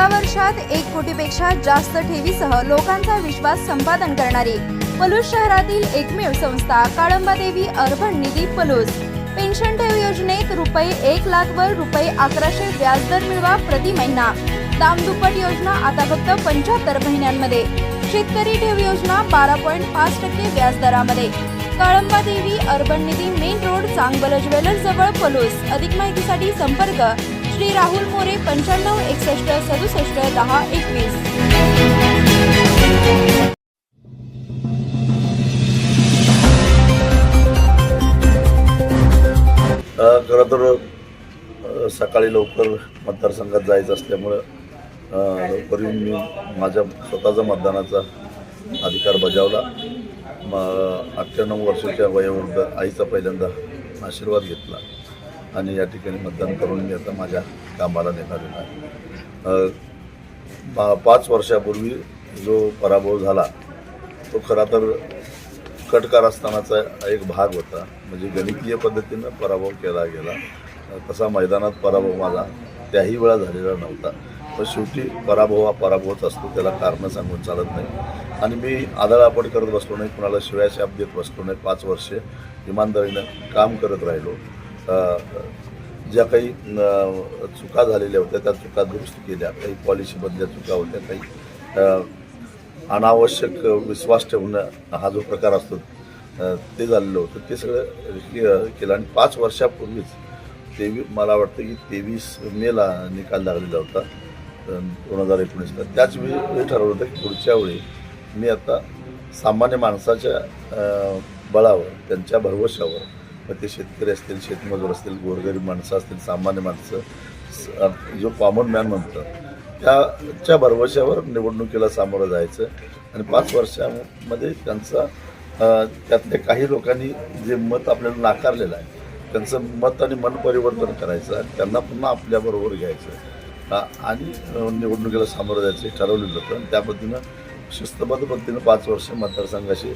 एका वर्षात एक कोटीपेक्षा जास्त ठेवीसह लोकांचा विश्वास संपादन करणारी पलूस शहरातील एकमेव संस्था काळंबादेवी अर्बन निधी पलूस. पेन्शन ठेव योजनेत रुपये एक लाख वर रुपये अकराशे व्याजदर मिळवा प्रति महिना. दामदुप्पट योजना आता फक्त पंच्याहत्तर महिन्यांमध्ये. शेतकरी ठेव योजना बारा पॉईंट पाच टक्के व्याजदरामध्ये. Kalamba Devi urban Nidhi main road Changbal jewellers जवळ पलूस. अधिक माहितीसाठी संपर्क श्री राहुल मोरे पंच्याण्णव एकसष्ट सदुसष्ट दहा एकवीस. खरं तर सकाळी लवकर मतदारसंघात जायचं असल्यामुळं लवकर येऊन मी माझ्या स्वतःचा मतदानाचा अधिकार बजावला. म अठ्ठ्याण्णव वर्षाच्या वयोवृद्ध आईचा पहिल्यांदा आशीर्वाद घेतला. आणि या ठिकाणी मतदान करून मी आता माझ्या कामाला निघालेलो आहे. पा पाच वर्षापूर्वी जो पराभव झाला तो खरा तर कटकार असतानाचा एक भाग होता. म्हणजे गणितीय पद्धतीनं पराभव केला गेला. तसा मैदानात पराभव माझा त्याही वेळा झालेला नव्हता. पण शेवटी पराभव हा पराभवच असतो त्याला कारणं सांगून चालत नाही. आणि मी आदळापड करत बसलो नाही कुणाला शिव्या शाप देत बसलो नाही. पाच वर्षे इमानदारीनं काम करत राहिलो. ज्या काही चुका झालेल्या होत्या त्या चुका दुरुस्त केल्या. काही पॉलिसीमधल्या चुका होत्या काही अनावश्यक विश्वास ठेवणं हा जो प्रकार असतो ते झालेलं होतं. ते सगळं केलं आणि पाच वर्षापूर्वीच तेवी मला वाटतं की तेवीस मेला निकाल लागलेला होता दोन हजार एकोणीसला. त्याच वेळी हे ठरवलं होतं की पुढच्या वेळी मी आता सामान्य माणसाच्या बळावर त्यांच्या भरवशावर मग ते शेतकरी असतील शेतमजूर असतील गोरगरीब माणसं असतील सामान्य माणसं स- जो कॉमन मॅन म्हणतं त्याच्या भरवशावर निवडणुकीला सामोरं जायचं. आणि पाच वर्षामध्ये त्यांचा त्यातल्या काही लोकांनी जे मत आपल्याला नाकारलेलं आहे त्यांचं मत आणि मन परिवर्तन करायचं आणि त्यांना पुन्हा आपल्याबरोबर घ्यायचं आणि निवडणुकीला सामोरं जायचं ठरवलं ठरवलेलं होतं. आणि त्या पद्धतीनं शिस्तबद्ध पद्धतीनं पाच वर्ष मतदारसंघाशी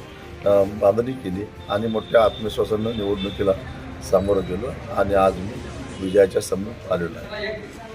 बांधणी केली आणि मोठ्या आत्मविश्वासानं निवडणुकीला सामोरं गेलो आणि आज मी विजयाच्या समोर आलेलो आहे.